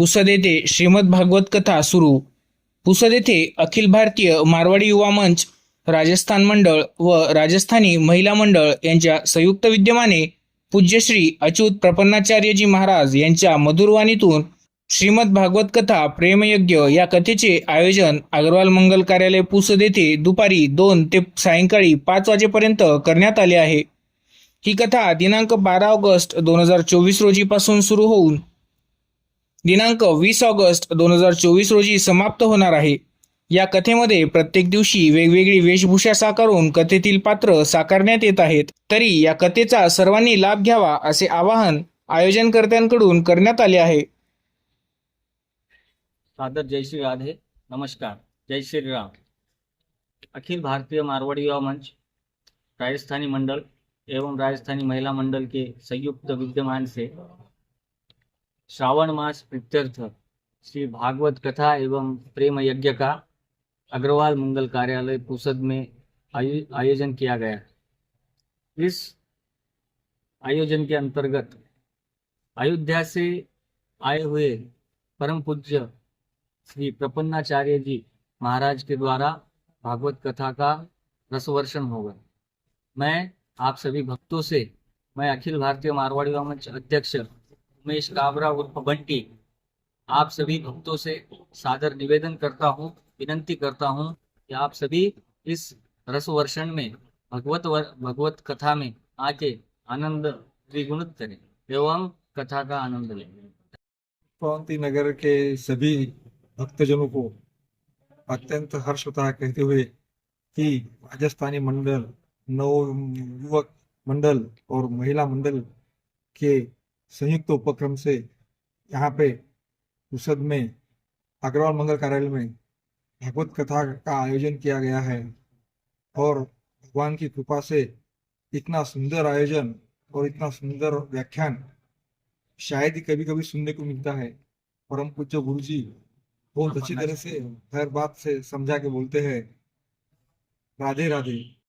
पुसद येथे श्रीमद भागवत कथा सुरू. पुसद येथे अखिल भारतीय मारवाडी युवा मंच राजस्थान मंडळ व राजस्थानी महिला मंडळ यांच्या संयुक्त विद्यमाने पूज्यश्री अच्युत प्रपन्नाचार्यजी महाराज यांच्या मधुरवाणीतून श्रीमद भागवत कथा प्रेमयज्ञ या कथेचे आयोजन अग्रवाल मंगल कार्यालय पुसद येथे दुपारी दोन ते सायंकाळी पाच वाजेपर्यंत करण्यात आले आहे. ही कथा दिनांक बारा ऑगस्ट दोन हजार चोवीस रोजीपासून सुरू होऊन दिनांक वीस ऑगस्ट दोन हजार चोवीस रोजी समाप्त होणार आहे. या कथेमध्ये प्रत्येक दिवशी वेगवेगळी वेशभूषा साकारून कथेतील पात्र साकारण्यात येत आहेत. तरी या कथेचा सर्वांनी लाभ घ्यावा असे आवाहन आयोजनकर्त्यांकडून करण्यात आले आहे. सादर जय श्री राधे. नमस्कार. जय श्री राम. अखिल भारतीय मारवाड़ी युवा मंच राजस्थानी मंडल एवं राजस्थानी महिला मंडल के संयुक्त विद्यमान से श्रावण मास प्रीत्यर्थ श्री भागवत कथा एवं प्रेम यज्ञ का अग्रवाल मंगल कार्यालय पुसद में आयोजन किया गया। इस आयोजन के अंतर्गत अयोध्या से आए हुए परम पूज्य श्री प्रपन्नाचार्य जी महाराज के द्वारा भागवत कथा का रसवर्षण होगा। मैं आप सभी भक्तों से, मैं अखिल भारतीय मारवाड़ी अध्यक्ष उमेश काबरा उर्फ़ बंटी। आप सभी भक्तों से सादर निवेदन करता हूँ विनंती करता हूँ कि आप सभी इस रसवर्षण में भगवत वर, भगवत कथा में आके आनंद द्विगुणित करें एवं कथा का आनंद लें। पवंती नगर के सभी भक्तजनों को अत्यंत हर्ष होता कहते हुए कि राजस्थानी मंडल नव युवक मंडल और महिला मंडल के संयुक्त उपक्रम से यहाँ पे पुसद में अग्रवाल मंगल कार्यालय में भगवत कथा का आयोजन किया गया है। और भगवान की कृपा से इतना सुंदर आयोजन और इतना सुंदर व्याख्यान शायद ही कभी कभी सुनने को मिलता है। परम पूज्य गुरु जी बहुत अच्छी तरह से हर बात से समझा के बोलते हैं। राधे राधे